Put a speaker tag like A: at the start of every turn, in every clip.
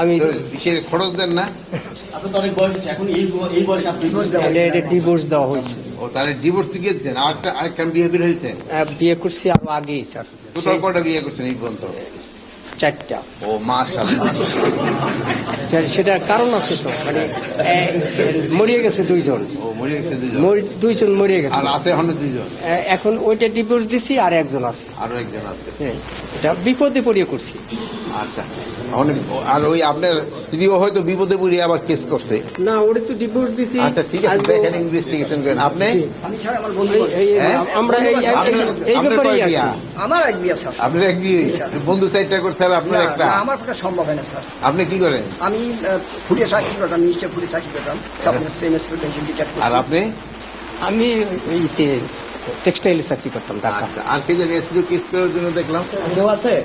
A: আমি
B: সে খরচ দেন না।
C: আপনি
A: ডিভোর্স দেওয়া হয়েছে
B: ও তাহলে ডিভোর্স দিয়ে দিয়েছেন। আরেকটা আরেকটা বিয়ে করে হয়েছে?
A: বিয়ে করছি আরও আগেই স্যার।
B: টোটাল কটা বিয়ে করছেন এই পর্যন্ত?
A: চারটা।
B: ও মাশাআল্লাহ।
A: সেটার কারণ আছে তো মানে মরিয়ে গেছে দুইজন।
B: ও মরে গেছে
A: দুইজন। মরিয়ে গেছে।
B: আর আছে দুজন
A: এখন ওইটা ডিভোর্স দিছি আর একজন আছে।
B: আরও একজন আছে।
A: হ্যাঁ, এটা বিপদে পড়িয়ে করছি।
B: আচ্ছা। অনেক আর ওই আপনার স্ত্রীও হয়তো বিপদে পড়ে আবার কেস করছে।
A: না ওরে তো ডিভোর্স দিছি।
B: আচ্ছা ঠিক আছে দেখেন ইনভেস্টিগেশন করেন। আপনি?
A: জি। এই- এই-
B: হ্যাঁ?
A: আমরা এই- আছি।
D: আমার এক বিয়ে স্যার।
B: আপনার এক বিয়ে? বন্ধু চারটা করছে আর আপনার একটা?
D: আমার পক্ষে সম্ভব হয় না স্যার।
B: আপনি কি করেন?
D: আমি minister supplements payments pension retire
B: আর আপনি?
A: আমি ইতে টেক্সটাইলে চাকরি করতাম ঢাকা।
B: আচ্ছা আর কে জানি কেস করার জন্য দেখলাম।
D: কেউ আছে?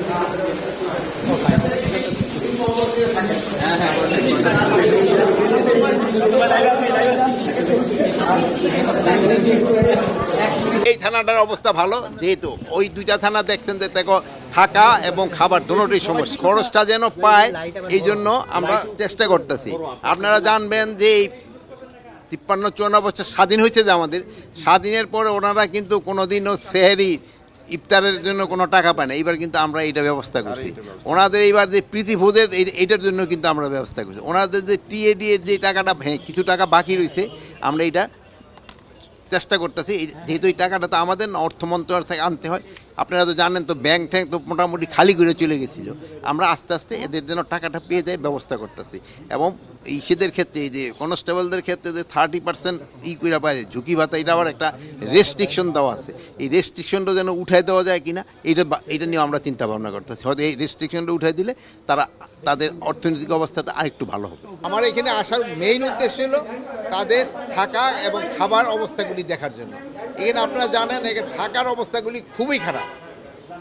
B: এই থানাটার অবস্থা ভালো, যেহেতু ওই দুইটা থানা দেখছেন যে দেখো থাকা এবং খাবার দুটোই সমস্যা। খরচটা যেন পায়, এই জন্য আমরা চেষ্টা করতেছি। আপনারা জানবেন যে এই তিপ্পান্ন, চুয়ান্ন বছর স্বাধীন হয়েছে যে আমাদের। স্বাধীনের পরে ওনারা কিন্তু কোনোদিনও সেহেরি ইফতারের জন্য কোনো টাকা পায় না। এইবার কিন্তু আমরা এইটা ব্যবস্থা করছি। ওনাদের এইবার যে প্রীতিভোজের এই- এইটার জন্য কিন্তু আমরা ব্যবস্থা করছি। ওনাদের যে টিএডি এর যে টাকাটা হ্যাঁ কিছু টাকা বাকি রয়েছে আমরা এইটা চেষ্টা করতেছি। যেহেতু এই টাকাটা তো আমাদের না অর্থ মন্ত্রণালয় থেকে আনতে হয় আপনারা তো জানেন তো ব্যাংক ট্যাঙ্ক তো মোটামুটি খালি করে চলে গেছিল। আমরা আস্তে আস্তে এদের জন্য টাকাটা পেয়ে যায় ব্যবস্থা করতেছি। এবং ইসেদের ক্ষেত্রে এই যে কনস্টেবলদের ক্ষেত্রে যে থার্টি পার্সেন্ট ই করে পায়, ঝুঁকি ভাতা, এটা আবার একটা রেস্ট্রিকশন দেওয়া আছে। এই রেস্ট্রিকশনটা যেন উঠাই দেওয়া যায় কিনা এটা এটা নিয়ে আমরা চিন্তা ভাবনা করতেছি। হয়তো এই রেস্ট্রিকশনটা উঠাই দিলে তারা, তাদের অর্থনৈতিক অবস্থাটা আরেকটু ভালো হবে। আমার এখানে আসার মেইন উদ্দেশ্য হলো তাদের থাকা এবং খাবার অবস্থাগুলি দেখার জন্য। এখানে আপনারা জানেন এখানে থাকার অবস্থাগুলি খুবই খারাপ।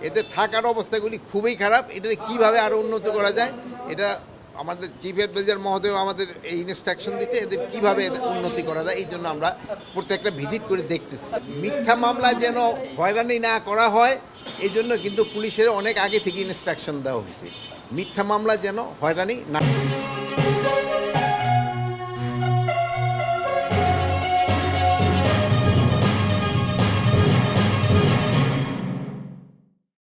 B: এদের থাকার অবস্থাগুলি খুবই খারাপ। এটা কীভাবে আরও উন্নত করা যায়, এটা আমাদের চিফ অ্যাডভাইজার মহোদয় আমাদের এই ইনস্ট্রাকশন দিচ্ছে, এদের কীভাবে উন্নতি করা যায়, এই জন্য আমরা প্রত্যেকটা ভিজিট করে দেখতেছি। মিথ্যা মামলা যেন হয়রানি না করা হয়, এই জন্য কিন্তু পুলিশের অনেক আগে থেকে ইনস্ট্রাকশন দেওয়া হয়েছে। মিথ্যা মামলা যেন হয়রানি না